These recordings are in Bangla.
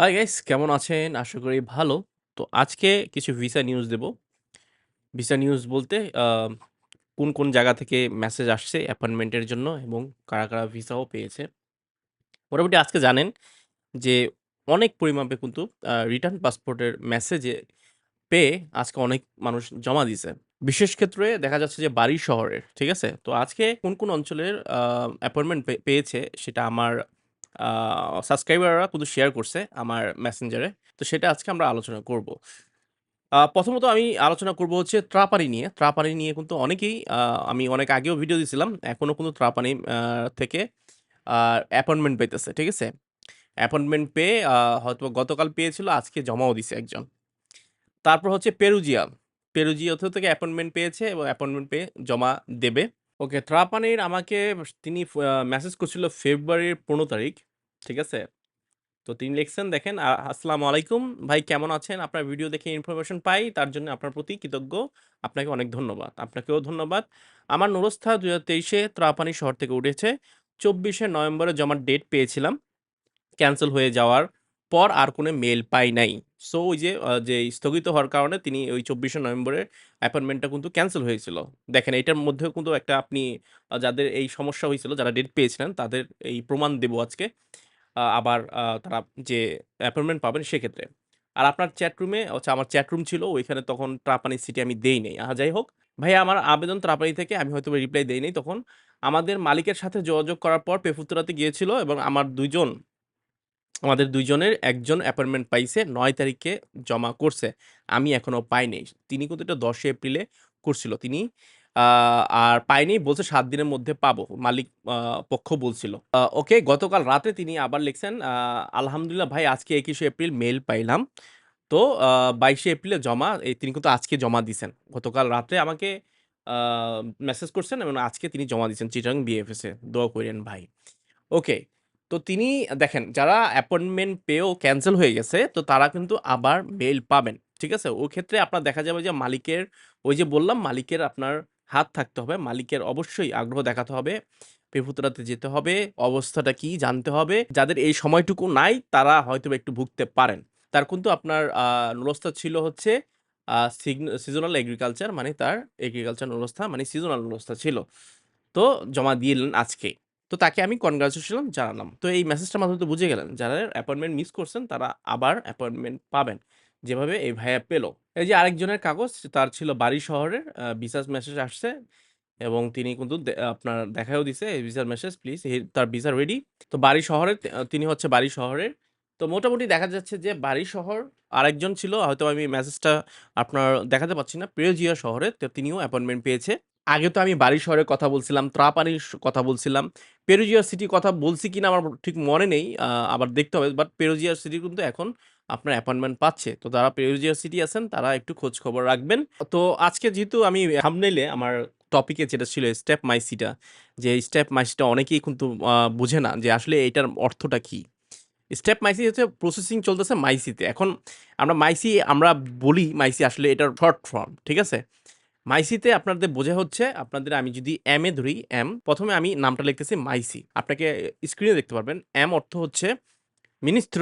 হাই গাইস কেমন আছেন? আশা করি ভালো। তো আজকে কিছু ভিসা নিউজ দেব। ভিসা নিউজ বলতে কোন, কোন জায়গা থেকে মেসেজ আসছে অ্যাপয়েন্টমেন্টের জন্য এবং কারা, কারা ভিসাও পেয়েছে। মোটামুটি আজকে জানেন যে অনেক পরিমাপে কিন্তু রিটার্ন পাসপোর্টের মেসেজে পেয়ে আজকে অনেক মানুষ জমা দিছে। বিশেষ ক্ষেত্রে দেখা যাচ্ছে যে বাড়ি শহরের, ঠিক আছে? তো আজকে কোন, কোন অঞ্চলের অ্যাপয়েন্টমেন্ট পেয়েছে সেটা আমার সাবস্ক্রাইবাররা কিন্তু শেয়ার করছে আমার মেসেঞ্জারে। তো সেটা আজকে আমরা আলোচনা করব। প্রথমত আমি আলোচনা করব হচ্ছে ত্রাপানি নিয়ে। ত্রাপানি নিয়ে কিন্তু অনেকেই আমি অনেক আগেও ভিডিও দিছিলাম। এখনও কিন্তু ত্রাপানি থেকে অ্যাপয়েন্টমেন্ট পাইতেছে। ঠিক আছে? অ্যাপয়েন্টমেন্ট পেয়ে আ হয়তোবা গতকাল পেয়েছিল, আজকে জমাও দিছে একজন। তারপর হচ্ছে পেরুজিয়া। পেরুজিয়াতেও থেকে অ্যাপয়েন্টমেন্ট পেয়েছে এবং অ্যাপয়েন্টমেন্ট পেয়ে জমা দেবে। ওকে, ত্রাপানির আমাকে তিনি মেসেজ করছিল ফেব্রুয়ারির ১৫ তারিখ। ঠিক আছে? তো তিনি লিখছেন দেখেন, "আসসালামু আলাইকুম। ভাই কেমন আছেন? আপনার ভিডিও দেখে ইনফরমেশন পাই। তার জন্য আপনার প্রতি কৃতজ্ঞ। আপনাকে অনেক ধন্যবাদ। আপনাকেও ধন্যবাদ। আমার নুরস্থা দু হাজার তেইশে ত্রাপানি শহর থেকে উঠেছে। চব্বিশে নভেম্বরে জমার ডেট পেয়েছিলাম। ক্যানসেল হয়ে যাওয়ার পর আর কোনো মেল পাই নাই। সো ওই যে যে স্থগিত হওয়ার কারণে তিনি ওই ২৪ শে নভেম্বরের অ্যাপয়েন্টমেন্টটা কিন্তু ক্যান্সেল হয়েছিল। দেখেন এইটার মধ্যেও কিন্তু একটা আপনি যাদের এই সমস্যা হয়েছিল, যারা ডেট পেয়েছিলেন তাদের এই প্রমাণ দেব আজকে। আবার তারা যে অ্যাপয়েন্টমেন্ট পাবেন সেক্ষেত্রে। আর আপনার চ্যাট রুমে হচ্ছে আমার চ্যাটরুম ছিল ওইখানে তখন ত্রাপানি সিটি আমি দেই নাই। আ যাই হোক, ভাইয়া আমার আবেদন ত্রাপানি থেকে আমি হয়তো রিপ্লাই দেই নাই তখন। আমাদের মালিকের সাথে যোগাযোগ করার পর পেফুতুরাতে গিয়েছিল এবং আমার ২ জন আমাদের ২ জনের ১ জন অ্যাপয়েন্টমেন্ট পাইছে নয় তারিখে জমা করছে। আমি এখনও পাইনি তিনি কিন্তু এটা ১০ এপ্রিলে করছিল। তিনি আর পাইনি বলছে সাত দিনের মধ্যে পাবো। মালিক পক্ষ বলছিল। ওকে গতকাল রাতে তিনি আবার লিখছেন, "আলহামদুলিল্লাহ ভাই আজকে ২১শে এপ্রিল মেইল পাইলাম। তো বাইশে এপ্রিলে জমা" এই তিনি কিন্তু আজকে জমা দিছেন। গতকাল রাত্রে আমাকে মেসেজ করছেন এবং আজকে তিনি জমা দিছেন চিটাগাং বিএফএস। দোয়া কইরেন ভাই। ওকে। তো তিনি দেখেন যারা অ্যাপয়েন্টমেন্ট পেয়েও ক্যান্সেল হয়ে গেছে তো তারা কিন্তু আবার মেইল পাবেন। ঠিক আছে? ওই ক্ষেত্রে আপনার দেখা যাবে যে মালিকের ওই যে বললাম মালিকের আপনার হাত থাকতে হবে। মালিকের অবশ্যই আগ্রহ দেখাতে হবে। পেফুতুরাতে যেতে হবে, অবস্থাটা কি জানতে হবে। যাদের এই সময়টুকু নাই তারা হয়তোবা একটু ভুগতে পারেন। তার কিন্তু আপনার নুরস্থা ছিল হচ্ছে সিজনাল এগ্রিকালচার মানে তার এগ্রিকালচার নুরস্থা মানে সিজনাল নুরস্থা ছিল। তো জমা দিলেন আজকে। তো তাকে আমি কনগ্রাচুলেশন জানালাম। তো এই মেসেজটার মাধ্যমে তো বুঝে গেলেন, যারা অ্যাপয়েন্টমেন্ট মিস করছেন, তারা আবার অ্যাপয়েন্টমেন্ট পাবেন। যেভাবে এই ভাইয়া পেল। এই যে আরেকজনের কাগজ, তার ছিল বাড়ি শহরের ভিসার মেসেজ আসছে এবং তিনি কিন্তু আপনার দেখায়ও দিছে ভিসার মেসেজ প্লিজ তার ভিসা রেডি। তো বাড়ি শহরের তিনি হচ্ছে বাড়ি শহরের। তো মোটামুটি দেখা যাচ্ছে যে বাড়ি শহর, আরেকজন ছিল, হয়তো আমি মেসেজটা আপনার দেখাতে পাচ্ছি না। প্রিয়জিয়া শহরে, তো তিনিও অ্যাপয়েন্টমেন্ট পেয়েছে। আগে তো আমি বাড়ি শহরের কথা বলছিলাম, ত্রাপানির কথা বলছিলাম। পেরুজিয়া সিটির কথা বলছি কিনা আমার ঠিক মনে নেই। আবার দেখতে হবে। বাট পেরুজিয়া সিটি কিন্তু এখন আপনার অ্যাপয়েন্টমেন্ট পাচ্ছে। তো যারা পেরুজিয়া সিটি আছেন তারা একটু খোঁজ খবর রাখবেন। তো আজকে যেহেতু আমি থাম্বনেইলে আমার টপিকে যেটা ছিল স্টেপ মাইসিটা যে স্টেপ মাইসিটা অনেকেই কিন্তু বুঝে না যে আসলে এটার অর্থটা কি? স্টেপ মাইসি হচ্ছে প্রসেসিং চলতেছে মাইসিতে। এখন আমরা মাইসি আমরা বলি মাইসি আসলে এটার শর্ট ফর্ম। ঠিক আছে? মাইসিতে আপনাদের বোঝা হচ্ছে আপনাদের আমি যদি এম এ ধরি এম, প্রথমে আমি নামটা লিখতেছি মাইসি। আপনাকে স্ক্রিনে দেখতে পারবেন। এম অর্থ হচ্ছে মিনিস্ট্র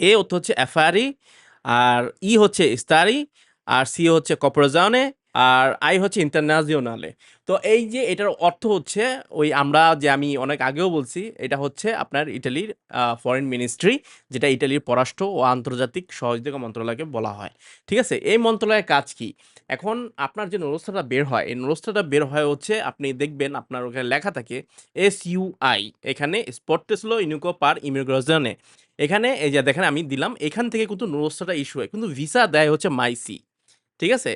এ অর্থ হচ্ছে এফআরই, আর ই হচ্ছে ইস্তারি আর সি হচ্ছে কর্পোরাজিওনে, আর আই হচ্ছে ইন্টারন্যাজিওনালে। তো এই যে এটার অর্থ হচ্ছে ওই আমরা যে আমি অনেক আগেও বলছি এটা হচ্ছে আপনার ইটালির ফরেন মিনিস্ট্রি যেটা ইটালির পররাষ্ট্র ও আন্তর্জাতিক সহযোগিতা মন্ত্রণালয়কে বলা হয়। ঠিক আছে? এই মন্ত্রণালয়ের কাজ কি? এখন আপনার যে নুরস্থাটা বের হয়, এই নুরস্থাটা বের হয় হচ্ছে আপনি দেখবেন আপনার ওখানে লেখা থাকে এসইউআই এখানে স্পর্টেসলো ইউনিকো পার ইমিগ্রাজিওনে। এখানে এই যে দেখেন আমি দিলাম এখান থেকে কিন্তু নুরস্থাটা ইস্যু হয়। কিন্তু ভিসা দেয় হচ্ছে মাইসি। ঠিক আছে?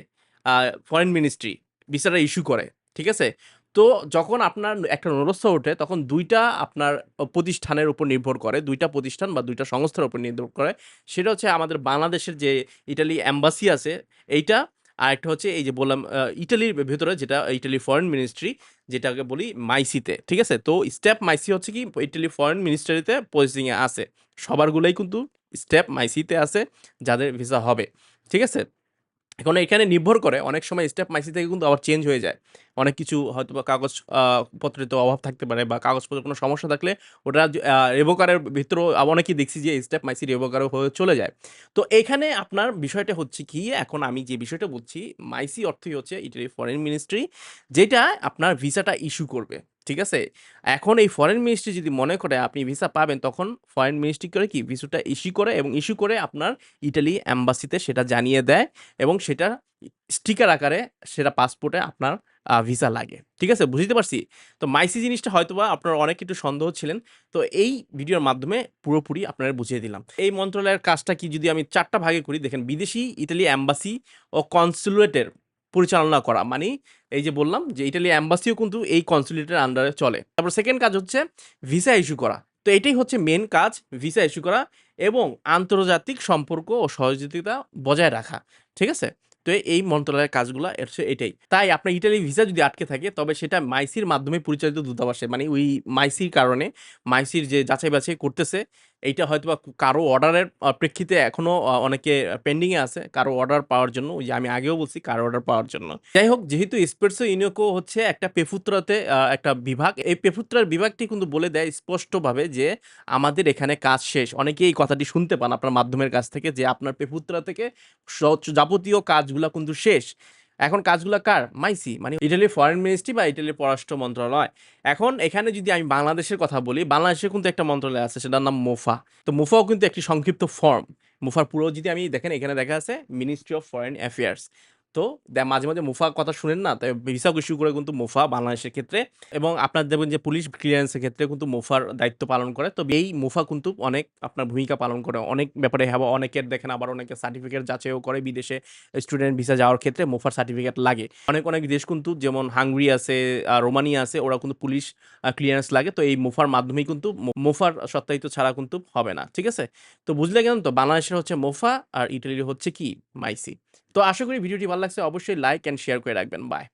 ফরেন মিনিস্ট্রি ভিসাটা ইস্যু করে। ঠিক আছে? তো যখন আপনার একটা নুরস্থা ওঠে তখন দুইটা আপনার প্রতিষ্ঠানের উপর নির্ভর করে। দুইটা প্রতিষ্ঠান বা দুইটা সংস্থার উপর নির্ভর করে। সেটা হচ্ছে আমাদের বাংলাদেশের যে ইটালি অ্যাম্বাসি আছে এইটা, আর একটা হচ্ছে এই যে বললাম ইটালির ভেতরে যেটা ইটালি ফরেন মিনিস্ট্রি যেটাকে বলি মাইসিতে। ঠিক আছে? তো স্টেপ মাইসি হচ্ছে কি ইটালি ফরেন মিনিস্ট্রিতে এ আছে। সবারগুলাই কিন্তু স্টেপ মাইসিতে আছে যাদের ভিসা হবে। ঠিক আছে? এখন এখানে নির্ভর করে অনেক সময় স্টেপ মাইসি থেকে কিন্তু আবার চেঞ্জ হয়ে যায়। অনেক কিছু হয়তো বা কাগজ আহ, পত্রের তো অভাব থাকতে পারে বা কাগজপত্রের কোনো সমস্যা থাকলে ওটা রেভোকারের ভিতরেও অনেকেই দেখছি যে স্টেপ মাইসি রেভোকারও হয়ে চলে যায়। তো এখানে আপনার বিষয়টা হচ্ছে কি এখন আমি যে বিষয়টা বলছি মাইসি অর্থই হচ্ছে ইটালি ফরেন মিনিস্ট্রি যেটা আপনার ভিসাটা ইস্যু করবে। ঠিক আছে? এখন এই ফরেন মিনিস্ট্রি যদি মনে করে আপনি ভিসা পাবেন, তখন ফরেন মিনিস্ট্রি করে কি? ভিসাটা ইস্যু করে এবং ইস্যু করে আপনার ইটালি অ্যাম্বাসিতে সেটা জানিয়ে দেয় এবং সেটা স্টিকার আকারে সেটা পাসপোর্টে আপনার ভিসা লাগে। ঠিক আছে? বুঝতে পারছি? তো মাইসি জিনিসটা হয়তোবা আপনার অনেক একটু সন্দেহ ছিলেন। তো এই ভিডিওর মাধ্যমে পুরোপুরি আপনারা বুঝিয়ে দিলাম। এই মন্ত্রণালয়ের কাজটা কি? যদি আমি চারটা ভাগে করি, দেখেন বিদেশি ইতালি অ্যাম্বাসি ও কনসুলেটের পরিচালনা করা। মানে এই যে বললাম যে ইটালি অ্যাম্বাসিও কিন্তু এই কনসুলেটের আন্ডারে চলে। তারপর সেকেন্ড কাজ হচ্ছে ভিসা ইস্যু করা। তো এটাই হচ্ছে মেন কাজ ভিসা ইস্যু করা এবং আন্তর্জাতিক সম্পর্ক ও সহযোগিতা বজায় রাখা। ঠিক আছে? তো এই মন্ত্রণালয়ের কাজগুলো হচ্ছে এটাই। তাই আপনার ইটালি ভিসা যদি আটকে থাকে, তবে সেটা মাইসির মাধ্যমে পরিচালিত দূতাবাসে মানে ওই মাইসির কারণে, মাইসির যে যাচাই বাছাই করতেছে এইটা হয়তো বা কারও অর্ডারের প্রেক্ষিতে এখনও আহ, অনেকে পেন্ডিংয়ে আছে কারও অর্ডার পাওয়ার জন্য। ওই যে আমি আগেও বলছি কারও অর্ডার পাওয়ার জন্য। যাই হোক যেহেতু স্পেটসো ইউনিকো হচ্ছে একটা পেফুত্রাতে একটা বিভাগ এই পেফুত্রার বিভাগটি কিন্তু বলে দেয় স্পষ্টভাবে যে আমাদের এখানে কাজ শেষ। অনেকে এই কথাটি শুনতে পান আপনার মাধ্যমের কাছ থেকে যে আপনার পেফুত্রা থেকে যাবতীয় কাজগুলা কিন্তু শেষ। এখন কাজগুলো কার? মাইসি মানে ইটালির ফরেন মিনিস্ট্রি বা ইটালির পররাষ্ট্র মন্ত্রণালয়। এখন এখানে যদি আমি বাংলাদেশের কথা বলি বাংলাদেশের কিন্তু একটা মন্ত্রণালয় আছে, সেটার নাম মোফা। তো মোফাও কিন্তু একটি সংক্ষিপ্ত ফর্ম মুফার পুরো যদি আমি দেখেন, এখানে দেখা আছে মিনিস্ট্রি অফ ফরেন অ্যাফেয়ার্স তো মাঝে মাঝে মুফা কথা শুনেন না, তাই ভিসা ইস্যু করে কিন্তু মুফা বাংলাদেশের ক্ষেত্রে এবং আপনার দেখবেন যে পুলিশ ক্লিয়ারেন্সের ক্ষেত্রে কিন্তু মুফার দায়িত্ব পালন করে। তো এই মুফা কিন্তু অনেক আপনার ভূমিকা পালন করে। অনেক ব্যাপারে হ্যাঁ অনেকের দেখেন আবার অনেকে সার্টিফিকেট যাচাইও করে বিদেশে স্টুডেন্ট ভিসা যাওয়ার ক্ষেত্রে মুফার সার্টিফিকেট লাগে। অনেক অনেক দেশ কিন্তু যেমন হাঙ্গরি আছে রোমানিয়া আছে, ওরা কিন্তু পুলিশ ক্লিয়ারেন্স লাগে। তো এই মুফার মাধ্যমেই কিন্তু মুফার সত্যায়িত ছাড়া কিন্তু হবে না, ঠিক আছে? তো বুঝলে কেন তো? বাংলাদেশের হচ্ছে মোফা আর ইটালির হচ্ছে কি? মাইসি। তো আশা করি ভিডিওটি ভালো লাগছে অবশ্যই লাইক অ্যান্ড শেয়ার করে রাখবেন। বাই